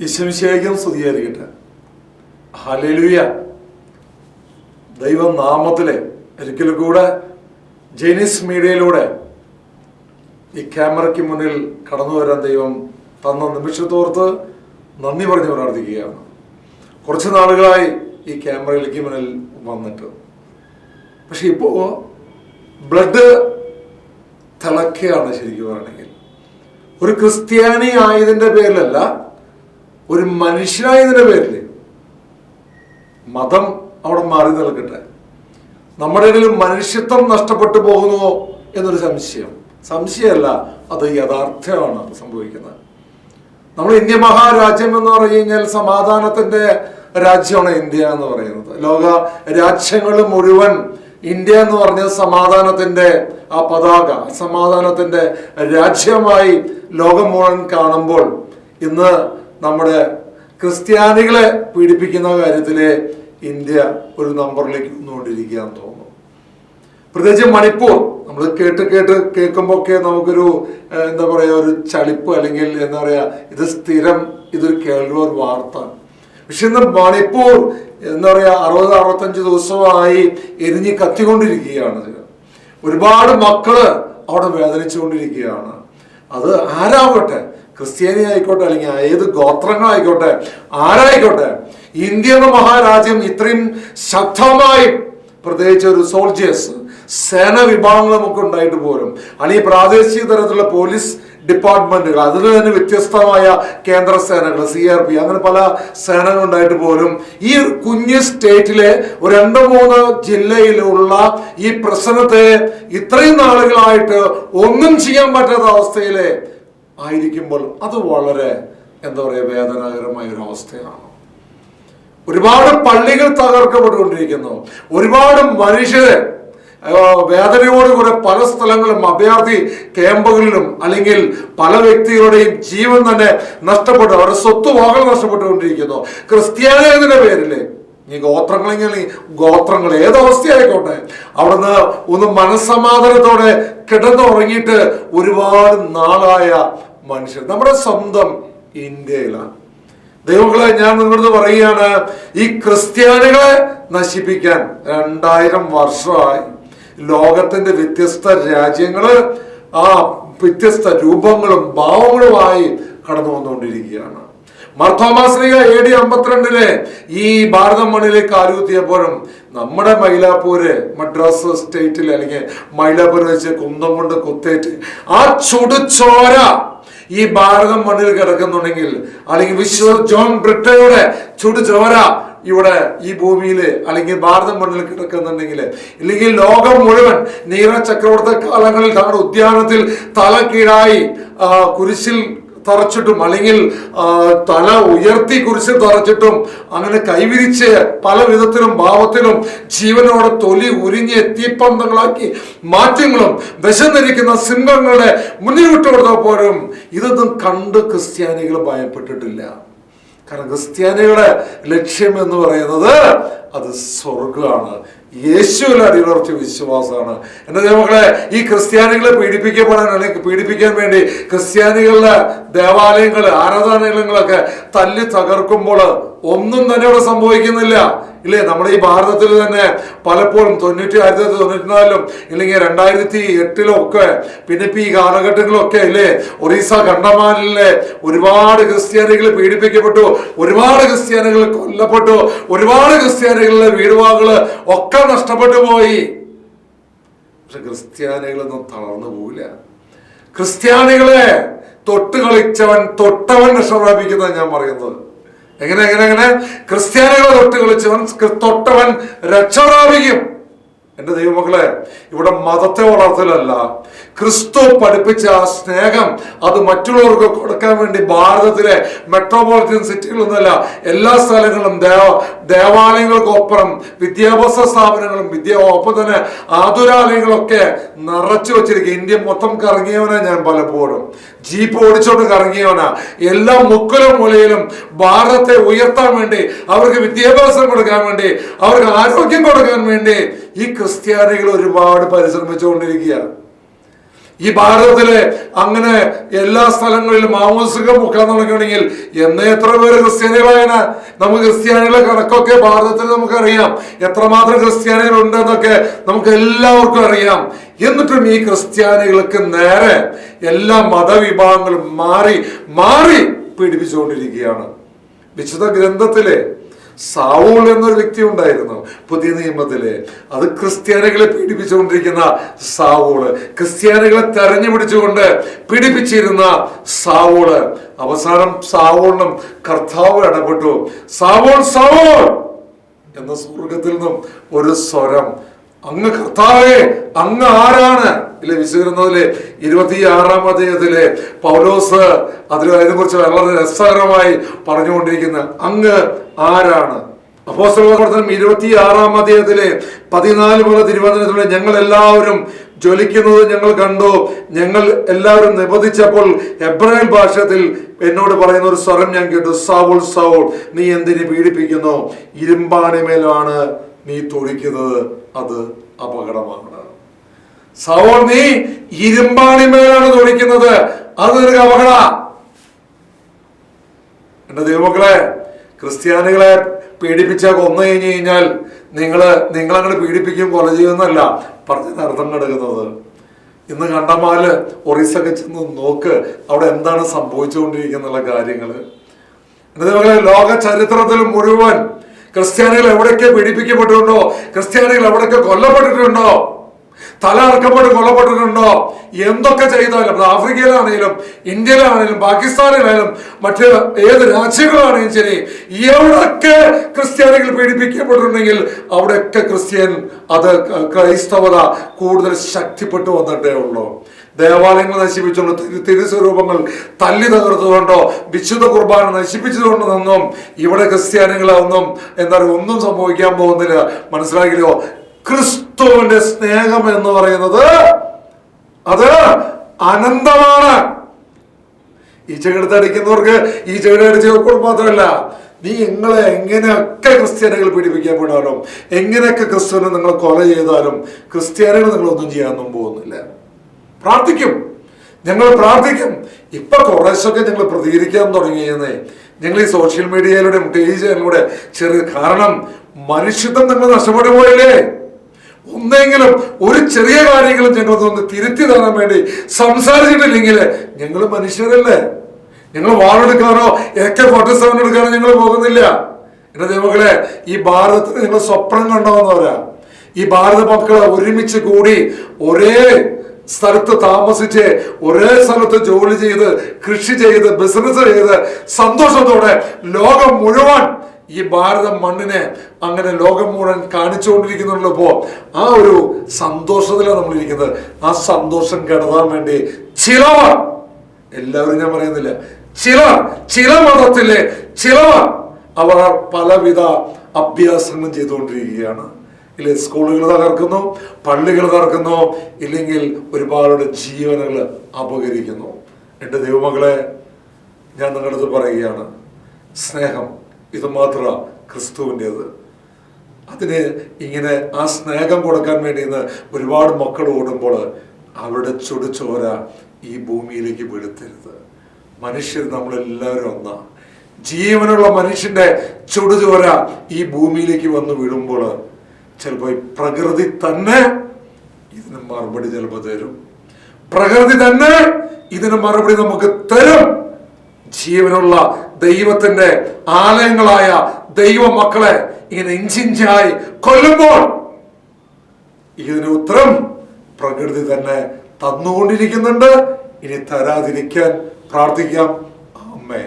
ഈശ്വമിശേഖം സ്തുതിയായിരിക്കട്ടെ ഹലലുയ ദൈവനാമത്തിലെ ഒരിക്കലും കൂടെ ജെനിസ് മീഡിയയിലൂടെ ഈ ക്യാമറയ്ക്ക് മുന്നിൽ കടന്നു വരാൻ ദൈവം തന്ന നിമിഷത്തോർത്ത് നന്ദി പറഞ്ഞ് പ്രാർത്ഥിക്കുകയാണ്. കുറച്ച് നാളുകളായി ഈ ക്യാമറയിലേക്ക് മുന്നിൽ വന്നിട്ട്. പക്ഷെ ഇപ്പോ ബ്ലഡ് തിളക്കുകയാണ് ശരിക്കും പറയണമെങ്കിൽ ഒരു ക്രിസ്ത്യാനി ആയതിന്റെ പേരിലല്ല ഒരു മനുഷ്യനായതിന്റെ പേരിൽ മതം അവിടെ മാറി നിൽക്കട്ടെ. നമ്മുടെ ഇടയിൽ മനുഷ്യത്വം നഷ്ടപ്പെട്ടു പോകുന്നുവോ എന്നൊരു സംശയം. സംശയമല്ല അത് യഥാർത്ഥമാണ് സംഭവിക്കുന്നത്. നമ്മൾ ഇന്ത്യ മഹാരാജ്യം എന്ന് പറഞ്ഞു കഴിഞ്ഞാൽ സമാധാനത്തിന്റെ രാജ്യമാണ് ഇന്ത്യ എന്ന് പറയുന്നത്. ലോക രാജ്യങ്ങൾ മുഴുവൻ ഇന്ത്യ എന്ന് പറഞ്ഞ സമാധാനത്തിന്റെ ആ പതാക സമാധാനത്തിന്റെ രാജ്യമായി ലോകം മുഴുവൻ കാണുമ്പോൾ ഇന്ന് നമ്മുടെ ക്രിസ്ത്യാനികളെ പീഡിപ്പിക്കുന്ന കാര്യത്തിൽ ഇന്ത്യ ഒരു നമ്പറിലേക്ക് വന്നുകൊണ്ടിരിക്കുകയെന്ന് തോന്നുന്നു. പ്രത്യേകിച്ച് മണിപ്പൂർ നമ്മൾ കേട്ട് കേട്ട് കേൾക്കുമ്പോൾ ഒക്കെ നമുക്കൊരു എന്താ പറയുക ഒരു ചളിപ്പ് അല്ലെങ്കിൽ എന്താ പറയുക ഇത് സ്ഥിരം ഇതൊരു കേൾവ ഒരു വാർത്ത. പക്ഷെ ഇന്ന് മണിപ്പൂർ എന്താ പറയുക അറുപത് അറുപത്തഞ്ച് ദിവസമായി എരിഞ്ഞ് കത്തിക്കൊണ്ടിരിക്കുകയാണ്. ഒരുപാട് മക്കൾ അവിടെ വേദനിച്ചുകൊണ്ടിരിക്കുകയാണ്. അത് ആരാവട്ടെ? ക്രിസ്ത്യാനി ആയിക്കോട്ടെ അല്ലെങ്കിൽ ഏത് ഗോത്രങ്ങളായിക്കോട്ടെ ആരായിക്കോട്ടെ ഇന്ത്യ എന്ന മഹാരാജ്യം ഇത്രയും ശക്തമായി പ്രത്യേകിച്ച് ഒരു സോൾജേഴ്സ് സേന വിഭാഗങ്ങൾ നമുക്ക് ഉണ്ടായിട്ട് പോരും അല്ലെങ്കിൽ പ്രാദേശിക തരത്തിലുള്ള പോലീസ് ഡിപ്പാർട്ട്മെന്റുകൾ അതിൽ തന്നെ വ്യത്യസ്തമായ കേന്ദ്ര സേനകൾ സി ആർ പി അങ്ങനെ പല സേനകൾ ഉണ്ടായിട്ട് പോലും ഈ കുഞ്ഞ് സ്റ്റേറ്റിലെ ഒരു രണ്ട് മൂന്ന് ജില്ലയിലുള്ള ഈ പ്രശ്നത്തെ ഇത്രയും നാളുകളായിട്ട് ഒന്നും ചെയ്യാൻ പറ്റാത്ത അവസ്ഥയിലെ ആയിരിക്കുമ്പോൾ അത് വളരെ എന്താ പറയുക വേദനാകരമായ ഒരു അവസ്ഥയാണ്. ഒരുപാട് പള്ളികൾ തകർക്കപ്പെട്ടുകൊണ്ടിരിക്കുന്നു. ഒരുപാട് മനുഷ്യരെ വേദനയോടുകൂടെ പല സ്ഥലങ്ങളിലും അഭയാർത്ഥി ക്യാമ്പുകളിലും അല്ലെങ്കിൽ പല വ്യക്തികളുടെയും ജീവൻ തന്നെ നഷ്ടപ്പെട്ടു. അവരുടെ സ്വത്തുവകകൾ നഷ്ടപ്പെട്ടുകൊണ്ടിരിക്കുന്നു. ക്രിസ്ത്യാനിയുടെ പേരിൽ ഈ ഗോത്രങ്ങളെങ്കിൽ ഗോത്രങ്ങൾ ഏതവസ്ഥയായിക്കോട്ടെ അവിടുന്ന് ഒന്ന് മനസ്സമാധാനത്തോടെ കിടന്നുറങ്ങിയിട്ട് ഒരുപാട് നാളായ മനുഷ്യർ. നമ്മുടെ സ്വന്തം ഇന്ത്യയിലാണ്. ദൈവങ്ങളെ ഞാൻ നിങ്ങളോട് പറയുകയാണ് ഈ ക്രിസ്ത്യാനികളെ നശിപ്പിക്കാൻ രണ്ടായിരം വർഷമായി ലോകത്തിന്റെ വ്യത്യസ്ത രാജ്യങ്ങൾ ആ വ്യത്യസ്ത രൂപങ്ങളും ഭാവങ്ങളുമായി കടന്നു വന്നുകൊണ്ടിരിക്കുകയാണ് മർത്തോമാശ്രീക എ ഡി അമ്പത്തിരണ്ടിലെ ഈ ഭാരതം മണ്ണിലേക്ക് ആരൂത്തിയപ്പോഴും നമ്മുടെ മൈലാപ്പൂര് മദ്രാസ് സ്റ്റേറ്റിൽ അല്ലെങ്കിൽ മൈലാപ്പൂർ വെച്ച് കുന്തം കൊണ്ട് കുത്തേറ്റ് ആ ചുടുചോര ഈ ഭാരതം മണ്ണിൽ കിടക്കുന്നുണ്ടെങ്കിൽ അല്ലെങ്കിൽ വിശ്വ ജോൺ ബ്രിട്ടയുടെ ചുടുചോര ഇവിടെ ഈ ഭൂമിയിൽ അല്ലെങ്കിൽ ഭാരതം മണ്ണിൽ കിടക്കുന്നുണ്ടെങ്കിൽ ഇല്ലെങ്കിൽ ലോകം മുഴുവൻ നീറ ചക്രവർത്തി കാലങ്ങളിൽ തങ്ങളുടെ ഉദ്യാനത്തിൽ തല കീഴായി കുരിശിൽ തറച്ചിട്ടും അല്ലെങ്കിൽ തല ഉയർത്തി കുറിച്ച് തറച്ചിട്ടും അങ്ങനെ കൈവിരിച്ച് പല വിധത്തിലും ഭാവത്തിലും ജീവനോടെ തൊലി ഉരിഞ്ഞ് തീപ്പന്തങ്ങളാക്കി മാറ്റങ്ങളും വിശന്നിരിക്കുന്ന സിംഹങ്ങളുടെ മുന്നിൽ വിട്ടുകൊടുത്തപ്പോഴും ഇതൊന്നും കണ്ട് ക്രിസ്ത്യാനികൾ ഭയപ്പെട്ടിട്ടില്ല. കാരണം ക്രിസ്ത്യാനികളുടെ ലക്ഷ്യം എന്ന് പറയുന്നത് അത് സ്വർഗമാണ് യേശുവിൽ അടിയുറച്ച വിശ്വാസമാണ്. എന്റെ ദൈവങ്ങളെ ഈ ക്രിസ്ത്യാനികളെ പീഡിപ്പിക്കപ്പെടാൻ അല്ലെങ്കിൽ പീഡിപ്പിക്കാൻ വേണ്ടി ക്രിസ്ത്യാനികളുടെ ദേവാലയങ്ങൾ ആരാധനാലയങ്ങളൊക്കെ തല്ലി തകർക്കുമ്പോൾ ഒന്നും തന്നെ ഇവിടെ സംഭവിക്കുന്നില്ല. ഇല്ലേ? നമ്മുടെ ഈ ഭാരതത്തിൽ തന്നെ പലപ്പോഴും തൊണ്ണൂറ്റി ആയിരത്തി തൊള്ളായിരത്തി തൊണ്ണൂറ്റിനാലിലും ഇല്ലെങ്കിൽ രണ്ടായിരത്തി എട്ടിലും ഒക്കെ പിന്നെ ഇപ്പൊ ഈ കാലഘട്ടങ്ങളിലൊക്കെ ഇല്ലേ? ഒറീസ കണ്ടമാനിലെ ഒരുപാട് ക്രിസ്ത്യാനികൾ പീഡിപ്പിക്കപ്പെട്ടു. ഒരുപാട് ക്രിസ്ത്യാനികൾ കൊല്ലപ്പെട്ടു. ഒരുപാട് ക്രിസ്ത്യാനികളുടെ വീടുവാകൾ ഒക്കെ നഷ്ടപ്പെട്ടു പോയി. പക്ഷെ ക്രിസ്ത്യാനികളൊന്നും തളർന്നു പോവില്ല. ക്രിസ്ത്യാനികളെ തൊട്ട് കളിച്ചവൻ തൊട്ടവൻ രക്ഷപ്രാപിക്കുന്ന ഞാൻ പറയുന്നത്. എങ്ങനെ എങ്ങനെ എങ്ങനെ? ക്രിസ്ത്യാനികളെ തൊട്ട് കളിച്ചവൻ തൊട്ടവൻ രക്ഷപ്രാപിക്കും. എന്റെ ദൈവമക്കളെ ഇവിടെ മതത്തെ വളർത്തലല്ല. ക്രിസ്തു പഠിപ്പിച്ച ആ സ്നേഹം അത് മറ്റുള്ളവർക്ക് കൊടുക്കാൻ വേണ്ടി ഭാരതത്തിലെ മെട്രോപോളിറ്റൻ സിറ്റികളൊന്നുമല്ല എല്ലാ സ്ഥലങ്ങളും ദേവ ദേവാലയങ്ങൾക്കൊപ്പം വിദ്യാഭ്യാസ സ്ഥാപനങ്ങളും വിദ്യ ഒപ്പം തന്നെ ആതുരാലയങ്ങളൊക്കെ നിറച്ചു വെച്ചിരിക്കുക ഇന്ത്യ മൊത്തം കറങ്ങിയവനാ ഞാൻ പലപ്പോഴും. ജീപ്പ് ഓടിച്ചോണ്ട് കറങ്ങിയവനാ. എല്ലാ മുക്കലും മൂലയിലും ഭാരതത്തെ ഉയർത്താൻ വേണ്ടി അവർക്ക് വിദ്യാഭ്യാസം കൊടുക്കാൻ വേണ്ടി അവർക്ക് ആരോഗ്യം കൊടുക്കാൻ വേണ്ടി ഈ ക്രിസ്ത്യാനികൾ ഒരുപാട് പരിശ്രമിച്ചുകൊണ്ടിരിക്കുക ഈ ഭാരതത്തിലെ അങ്ങനെ എല്ലാ സ്ഥലങ്ങളിലും മാമോസുകൾ മുക്കാൻ തുടങ്ങണമെങ്കിൽ എന്നേ എത്ര പേര് ക്രിസ്ത്യാനികളായന നമുക്ക് ക്രിസ്ത്യാനികളെ കണക്കൊക്കെ ഭാരതത്തിൽ നമുക്കറിയാം. എത്രമാത്രം ക്രിസ്ത്യാനികൾ ഉണ്ടെന്നൊക്കെ നമുക്ക് എല്ലാവർക്കും അറിയാം. എന്നിട്ടും ഈ ക്രിസ്ത്യാനികൾക്ക് നേരെ എല്ലാ മതവിഭാഗങ്ങളും മാറി മാറി പീഡിപ്പിച്ചുകൊണ്ടിരിക്കുകയാണ്. വിശുദ്ധ ഗ്രന്ഥത്തിലെ സാവൂൾ എന്നൊരു വ്യക്തി ഉണ്ടായിരുന്നു പുതിയ നിയമത്തിൽ. അത് ക്രിസ്ത്യാനികളെ പീഡിപ്പിച്ചുകൊണ്ടിരിക്കുന്ന സാവൂൾ. ക്രിസ്ത്യാനികളെ തെരഞ്ഞു പിടിച്ചുകൊണ്ട് പീഡിപ്പിച്ചിരുന്ന സാവൂൾ. അവസാനം സാവൂളിനും കർത്താവ് ഇടപെട്ടു. സാവൂൾ സാവൂൾ എന്ന സ്വർഗത്തിൽ നിന്നും ഒരു സ്വരം അങ്ങ് കർത്താവേ അങ്ങ് ആരാണ്? ഇല്ലേ വിശുദ്ധത്തിലെ ഇരുപത്തി ആറാം അധ്യായത്തിലെ പൗലോസ് അതിൽ അതിനെ കുറിച്ച് വളരെ രസകരമായി പറഞ്ഞുകൊണ്ടിരിക്കുന്ന. അങ്ങ് ആരാണ്? അപ്പോസ്തലപ്രവർത്തനം ഇരുപത്തി ആറാം അധ്യായത്തിലെ പതിനാല് മുതൽ തിരുവനന്തപുരത്തിലെ ഞങ്ങൾ എല്ലാവരും ജ്വലിക്കുന്നത് ഞങ്ങൾ കണ്ടു. ഞങ്ങൾ എല്ലാവരും നിബന്ധിച്ചപ്പോൾ എബ്രാഹിം ഭാഷത്തിൽ എന്നോട് പറയുന്ന ഒരു സ്വരം ഞാൻ കേട്ടു. സൗൾ സൗൾ നീ എന്തിനെ പീഡിപ്പിക്കുന്നു? ഇരുമ്പാണിമേലാണ് നീ തൊഴിക്കുന്നത് അത് അപകടമാണ് സൗൾ നീ ഇരുമ്പാണിമേലാണ് തൊഴിക്കുന്നത് അത് നിനക്ക് അപകട. എന്റെ ദൈവമക്കളെ ക്രിസ്ത്യാനികളെ പീഡിപ്പിച്ച കൊന്നു കഴിഞ്ഞു കഴിഞ്ഞാൽ നിങ്ങൾ നിങ്ങളങ്ങനെ പീഡിപ്പിക്കും കൊല ചെയ്യുന്നല്ല പറഞ്ഞ അർത്ഥം കിടക്കുന്നത്. ഇന്ന് കണ്ടമാൽ ഒറീസൊക്കെ ചെന്ന് നോക്ക് അവിടെ എന്താണ് സംഭവിച്ചുകൊണ്ടിരിക്കുന്ന കാര്യങ്ങൾ. എന്റെ ദൈവമക്കളെ ലോക ചരിത്രത്തിൽ മുഴുവൻ ക്രിസ്ത്യാനികൾ എവിടെയൊക്കെ പീഡിപ്പിക്കപ്പെട്ടിട്ടുണ്ടോ? ക്രിസ്ത്യാനികൾ എവിടെയൊക്കെ കൊല്ലപ്പെട്ടിട്ടുണ്ടോ? തല അറക്കപ്പെട്ട് കൊല്ലപ്പെട്ടിട്ടുണ്ടോ? എന്തൊക്കെ ചെയ്താലും അത് ആഫ്രിക്കയിലാണെങ്കിലും ഇന്ത്യയിലാണെങ്കിലും പാകിസ്ഥാനിലായാലും മറ്റ് ഏത് രാജ്യങ്ങളാണെങ്കിലും ശരി എവിടൊക്കെ ക്രിസ്ത്യാനികൾ പീഡിപ്പിക്കപ്പെട്ടിട്ടുണ്ടെങ്കിൽ അവിടെയൊക്കെ ക്രിസ്ത്യൻ അത് ക്രൈസ്തവത കൂടുതൽ ശക്തിപ്പെട്ടു വന്നിട്ടേ ഉള്ളൂ. ദേവാലയങ്ങൾ നശിപ്പിച്ചുകൊണ്ട് തിരു തിരുസ്വരൂപങ്ങൾ തല്ലി തകർത്തുകൊണ്ടോ വിശുദ്ധ കുർബാന നശിപ്പിച്ചതുകൊണ്ട് നിന്നും ഇവിടെ ക്രിസ്ത്യാനികളെ ഒന്നും എന്താ പറയുക ഒന്നും സംഭവിക്കാൻ പോകുന്നില്ല. മനസ്സിലാക്കിയോ? ക്രിസ്തുവിന്റെ സ്നേഹം എന്ന് പറയുന്നത് അത് അനന്തമാണ്. ഈ ചെകിടത്തടിക്കുന്നവർക്ക് ഈ ചെകിടടിച്ചപ്പോൾ മാത്രമല്ല നീ നിങ്ങളെ എങ്ങനെയൊക്കെ ക്രിസ്ത്യാനികൾ പീഡിപ്പിക്കപ്പെടാനും എങ്ങനെയൊക്കെ ക്രിസ്തുവിനെ നിങ്ങൾ കൊല ചെയ്താലും ക്രിസ്ത്യാനികൾ നിങ്ങളൊന്നും ചെയ്യാനൊന്നും പോകുന്നില്ല. പ്രാർത്ഥിക്കും. ഞങ്ങൾ പ്രാർത്ഥിക്കും. ഇപ്പൊ കുറേശ്ശൊക്കെ ഞങ്ങൾ പ്രതികരിക്കാൻ തുടങ്ങിയെന്നേ. ഞങ്ങൾ ഈ സോഷ്യൽ മീഡിയയിലൂടെ ടെലിവിഷനിലൂടെ ചെറിയ കാരണം മനുഷ്യത്വം നിങ്ങൾ നഷ്ടപ്പെട്ടു പോയില്ലേ? ഒന്നെങ്കിലും ഒരു ചെറിയ കാര്യങ്ങളും ഞങ്ങളൊന്ന് തിരുത്തി തരാൻ വേണ്ടി സംസാരിച്ചിട്ടില്ലെങ്കിൽ ഞങ്ങൾ മനുഷ്യരല്ലേ? ഞങ്ങൾ വാളെടുക്കാനോ എക്കെ ഫോട്ടോ സെവൻ എടുക്കാനോ ഞങ്ങൾ പോകുന്നില്ല. എന്റെ ദൈവങ്ങളെ ഈ ഭാരതത്തിന് നിങ്ങൾ സ്വപ്നം കണ്ടോന്നവരാ ഈ ഭാരത മക്കളെ ഒരുമിച്ച് കൂടി ഒരേ സ്ഥലത്ത് താമസിച്ച് ഒരേ സ്ഥലത്ത് ജോലി ചെയ്ത് കൃഷി ചെയ്ത് ബിസിനസ് ചെയ്ത് സന്തോഷത്തോടെ ലോകം മുഴുവൻ ഈ ഭാരത മണ്ണിനെ അങ്ങനെ ലോകം മുഴുവൻ കാണിച്ചുകൊണ്ടിരിക്കുന്നുണ്ടല്ലോ ആ ഒരു സന്തോഷത്തിലാണ് നമ്മളിരിക്കുന്നത്. ആ സന്തോഷം കെടുതാൻ വേണ്ടി ചിലവർ എല്ലാവരും ഞാൻ പറയുന്നില്ല ചിലർ ചില മതത്തിലെ ചിലവർ അവർ പലവിധ അഭ്യാസങ്ങളും ചെയ്തുകൊണ്ടിരിക്കുകയാണ്. ഇല്ല സ്കൂളുകൾ തകർക്കുന്നു പള്ളികൾ തകർക്കുന്നു ഇല്ലെങ്കിൽ ഒരുപാട് ജീവനുകൾ അപകരിക്കുന്നു. എന്റെ ദൈവമകളെ ഞാൻ നിങ്ങളുടെ അടുത്ത് പറയുകയാണ് സ്നേഹം ഇത് മാത്ര ക്രിസ്തുവിന്റെത്. അതിന് ഇങ്ങനെ ആ സ്നേഹം കൊടുക്കാൻ വേണ്ടി ഇന്ന് ഒരുപാട് മക്കൾ ഓടുമ്പോൾ അവരുടെ ചുടുചോര ഈ ഭൂമിയിലേക്ക് വീഴ്ത്തരുത്. മനുഷ്യർ നമ്മളെല്ലാവരും ഒന്നാ. ജീവനുള്ള മനുഷ്യന്റെ ചുടുചോര ഈ ഭൂമിയിലേക്ക് വന്ന് വീഴുമ്പോൾ ചിലപ്പോൾ ഈ പ്രകൃതി തന്നെ ഇതിന് മറുപടി ചിലപ്പോൾ തരും. പ്രകൃതി തന്നെ ഇതിന് മറുപടി നമുക്ക് തരും. ജീവനുള്ള ദൈവത്തിന്റെ ആലയങ്ങളായ ദൈവ മക്കളെ ഇങ്ങനെ ഇഞ്ചിഞ്ചായി കൊല്ലുമ്പോൾ ഇതിന് ഉത്തരം പ്രകൃതി തന്നെ തന്നുകൊണ്ടിരിക്കുന്നുണ്ട്. ഇനി തരാതിരിക്കാൻ പ്രാർത്ഥിക്കാം. അമ്മേ